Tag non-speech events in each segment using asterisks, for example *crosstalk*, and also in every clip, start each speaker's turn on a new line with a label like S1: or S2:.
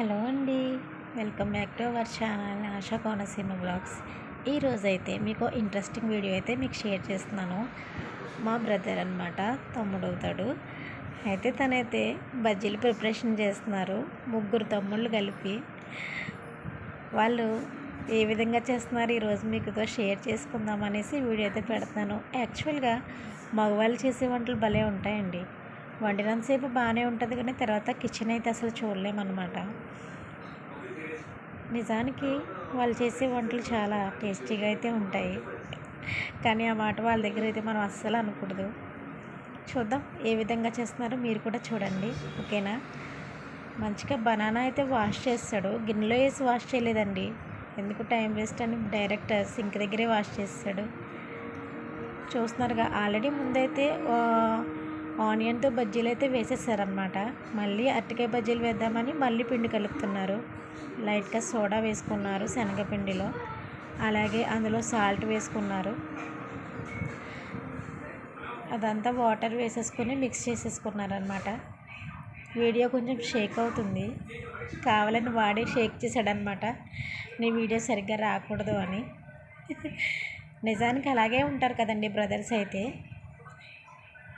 S1: Hello అండి. Welcome back to our channel Asha Konaseema blogs. ఈరోజు అయితే మీకు ఇంట్రెస్టింగ్ వీడియో అయితే మీకు షేర్ చేస్తున్నాను. మా బ్రదర్ అనమాట తమ్ముడు అవుతాడు అయితే తనైతే బజ్జీలు ప్రిపరేషన్ చేస్తున్నారు. ముగ్గురు తమ్ముళ్ళు కలిపి. వాళ్ళు ఏ విధంగా చేస్తున్నారు ఈరోజు మీకుతో షేర్ చేసుకుందాం అనేసి వీడియో అయితే పెడుతున్నాను యాక్చువల్గా మగవాళ్ళు చేసే వంటలు భలే ఉంటాయండి. వండినంతసేపు బాగానే ఉంటుంది కానీ తర్వాత కిచెన్ అయితే అసలు చూడలేమన్నమాట. నిజానికి వాళ్ళు చేసే వంటలు చాలా టేస్టీగా అయితే ఉంటాయి. కానీ ఆ మాట వాళ్ళ దగ్గర అయితే మనం అస్సలు అనకూడదు. చూద్దాం ఏ విధంగా చేస్తున్నారో మీరు కూడా చూడండి. ఓకేనా? మంచిగా బనానా అయితే వాష్ చేస్తాడు. గిన్నెలో వేసి వాష్ చేయలేదండి. ఎందుకు టైం వేస్ట్ అని డైరెక్ట్ సింక్ దగ్గరే వాష్ చేస్తాడు. చూస్తున్నారుగా ఆల్రెడీ ముందైతే ఆనియన్తో బజ్జీలు అయితే వేసేసారనమాట మళ్ళీ అరటికాయ బజ్జీలు వేద్దామని మళ్ళీ పిండి కలుపుతున్నారు. లైట్గా సోడా వేసుకున్నారు శనగపిండిలో అలాగే అందులో సాల్ట్ వేసుకున్నారు. అదంతా వాటర్ వేసేసుకుని మిక్స్ చేసేసుకున్నారనమాట వీడియో కొంచెం షేక్ అవుతుంది. కావాలని వాడే షేక్ చేశాడనమాట నీ వీడియో సరిగ్గా రాకూడదు అని. నిజానికి అలాగే ఉంటారు కదండి బ్రదర్స్ అయితే.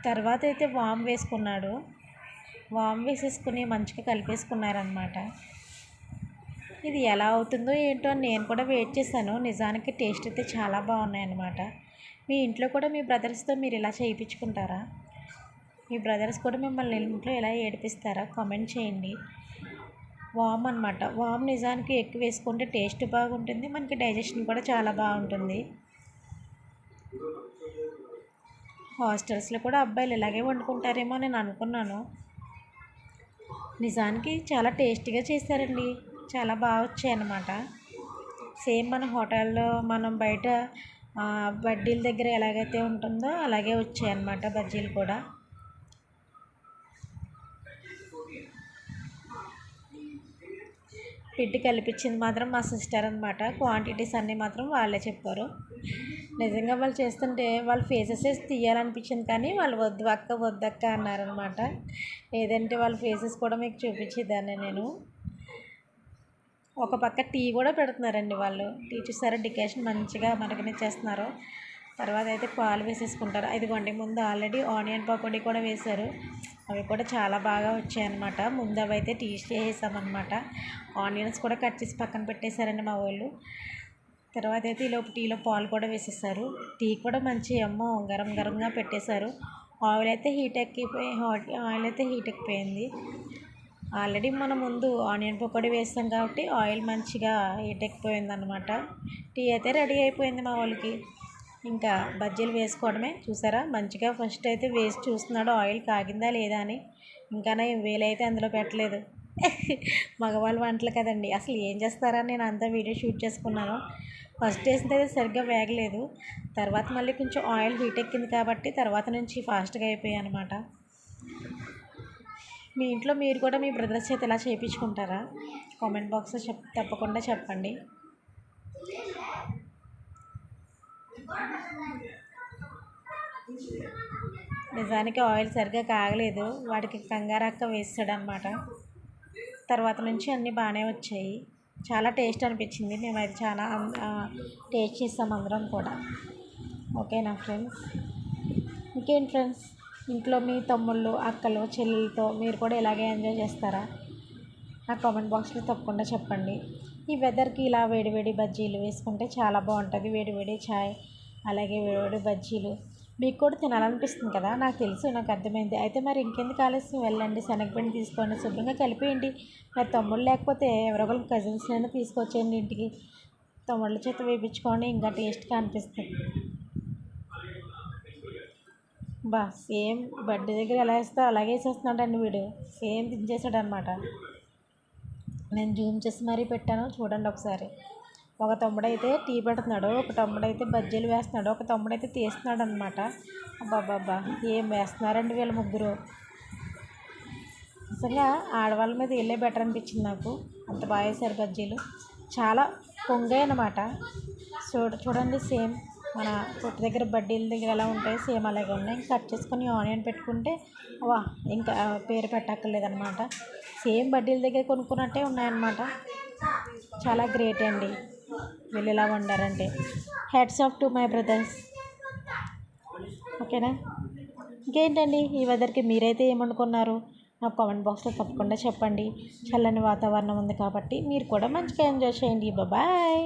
S1: తర్వాత అయితే వామ్ వేసుకున్నాడు. వామ్ వేసేసుకుని మంచిగా కలిపేసుకున్నారనమాట ఇది ఎలా అవుతుందో ఏంటో అని నేను కూడా వెయిట్ చేశాను. నిజానికి టేస్ట్ అయితే చాలా బాగున్నాయి అన్నమాట మీ ఇంట్లో కూడా మీ బ్రదర్స్తో మీరు ఇలా చేయించుకుంటారా? మీ బ్రదర్స్ కూడా మిమ్మల్ని ఇంట్లో ఎలా ఏడిపిస్తారా? కామెంట్ చేయండి. వామ్ అనమాట వామ్ నిజానికి ఎక్కువ వేసుకుంటే టేస్ట్ బాగుంటుంది. మనకి డైజెషన్ కూడా చాలా బాగుంటుంది. హాస్టల్స్లో కూడా అబ్బాయిలు ఇలాగే వండుకుంటారేమో నేను అనుకున్నాను. నిజానికి చాలా టేస్టీగా చేశారండి. చాలా బాగా వచ్చాయి అన్నమాట సేమ్ మన హోటల్లో మనం బయట బడ్డీల దగ్గర ఎలాగైతే ఉంటుందో అలాగే వచ్చాయి అన్నమాట బజ్జీలు కూడా. పిట్టి కలిపించింది మాత్రం మా సిస్టర్ అనమాట క్వాంటిటీస్ అన్నీ మాత్రం వాళ్ళే చెప్పారు. నిజంగా వాళ్ళు చేస్తుంటే వాళ్ళ ఫేసెస్ తీయాలనిపించింది కానీ వాళ్ళు వద్దు అక్క వద్దు అక్క అన్నారనమాట లేదంటే వాళ్ళ ఫేసెస్ కూడా మీకు చూపించేదాన్ని నేను. ఒక పక్క టీ కూడా పెడుతున్నారండి వాళ్ళు. టీ చూసారా? డికేషన్ మంచిగా మరగనిచ్చేస్తున్నారు తర్వాత అయితే పాలు వేసేసుకుంటారు. ఇదిగోండి ముందు ఆల్రెడీ ఆనియన్ పకోడీ కూడా వేశారు. అవి కూడా చాలా బాగా వచ్చాయన్నమాట. ముందు అవి అయితే టీ చేసేసామన్నమాట. ఆనియన్స్ కూడా కట్ చేసి పక్కన పెట్టేశారండి మా వాళ్ళు. తర్వాత అయితే ఈలోపు టీలో పాలు కూడా వేసేసారు. టీ కూడా మంచి అమ్మో గరం గరంగా పెట్టేశారు. ఆయిల్ అయితే హీట్ ఎక్కిపోయి హాట్ ఆయిల్ అయితే హీట్ ఎక్కిపోయింది. ఆల్రెడీ మనం ముందు ఆనియన్ పకోడీ వేస్తాం కాబట్టి ఆయిల్ మంచిగా హీట్ ఎక్కిపోయింది అనమాట టీ అయితే రెడీ అయిపోయింది మా వాళ్ళకి. ఇంకా బజ్జీలు వేసుకోవడమే. చూసారా? మంచిగా ఫస్ట్ అయితే వేసి చూస్తున్నాడు ఆయిల్ కాగిందా లేదా అని. ఇంకా వేలైతే అందులో పెట్టలేదు. *laughs* మగవాళ్ళ వంటలు కదండి. అసలు ఏం చేస్తారని నేను అంతా వీడియో షూట్ చేసుకున్నాను. ఫస్ట్ వేసింది అయితే సరిగ్గా వేగలేదు. తర్వాత మళ్ళీ కొంచెం ఆయిల్ హీట్ ఎక్కింది కాబట్టి తర్వాత నుంచి ఫాస్ట్గా అయిపోయాయి అనమాట మీ ఇంట్లో మీరు కూడా మీ బ్రదర్స్ చేత ఇలా చేయించుకుంటారా కామెంట్ బాక్స్లో చెప్ తప్పకుండా చెప్పండి. నిజానికి ఆయిల్ సరిగ్గా కాగలేదు. వాడికి కంగారక్క వేస్తాడనమాట తర్వాత నుంచి అన్నీ బాగానే వచ్చాయి. చాలా టేస్ట్ అనిపించింది. మేమైతే చాలా టేస్ట్ చేస్తాం అందరం కూడా. ఓకేనా ఫ్రెండ్స్? ఇంకేంటి ఫ్రెండ్స్? ఇంట్లో మీ తమ్ముళ్ళు అక్కలు చెల్లెలతో మీరు కూడా ఇలాగే ఎంజాయ్ చేస్తారా? నా కామెంట్ బాక్స్లో తప్పకుండా చెప్పండి. ఈ వెదర్కి ఇలా వేడివేడి బజ్జీలు వేసుకుంటే చాలా బాగుంటుంది. వేడివేడి చాయ్ అలాగే వేడివేడి బజ్జీలు. మీకు కూడా తినాలనిపిస్తుంది కదా? నాకు తెలుసు నాకు అర్థమైంది. అయితే మరి ఇంకెందుకు ఆలస్యం? వెళ్ళండి శనగపిండి తీసుకోండి శుభ్రంగా కలిపేయండి. మరి తమ్ముళ్ళు లేకపోతే ఎవరో ఒకరికి కజిన్స్నైనా తీసుకొచ్చేయండి ఇంటికి. తమ్ముళ్ళ చేత వేయించుకోండి ఇంకా టేస్ట్గా అనిపిస్తుంది. బా సేమ్ బర్త్డే దగ్గర ఎలా వేస్తా అలాగే వేసేస్తున్నాడండి వీడు. సేమ్ దించేసాడు అనమాట నేను జూమ్ చేసి మరీ పెట్టాను చూడండి ఒకసారి. ఒక తమ్ముడైతే టీ పెడుతున్నాడు ఒక తమ్ముడైతే బజ్జీలు వేస్తున్నాడు ఒక తమ్ముడైతే తీస్తున్నాడు అనమాట అబ్బాబ్బా ఏం వేస్తున్నారండి వీళ్ళ ముగ్గురు? నిజంగా ఆడవాళ్ళ మీద వెళ్ళే బెటర్ అనిపించింది నాకు. అంత బాగా వేశారు బజ్జీలు. చాలా పొంగాయి అనమాట చూడ చూడండి సేమ్ మన కొట్టు దగ్గర బడ్డీల దగ్గర ఎలా ఉంటాయి సేమ్ అలాగే ఉన్నాయి. కట్ చేసుకొని ఆనియన్ పెట్టుకుంటే వా ఇంకా పేరు పెట్టక్కర్లేదన్నమాట. సేమ్ బడ్డీల దగ్గర కొనుక్కున్నట్టే ఉన్నాయన్నమాట. చాలా గ్రేట్ అండి. వీళ్ళు ఇలా వండారంటే heads off to my brothers ఓకేనా? ఇంకేంటండి? ఈ వెదర్కి మీరైతే ఏమనుకున్నారు? నాకు కామెంట్ బాక్స్లో తప్పకుండా చెప్పండి. చల్లని వాతావరణం ఉంది కాబట్టి మీరు కూడా మంచిగా ఎంజాయ్ చేయండి. బాయ్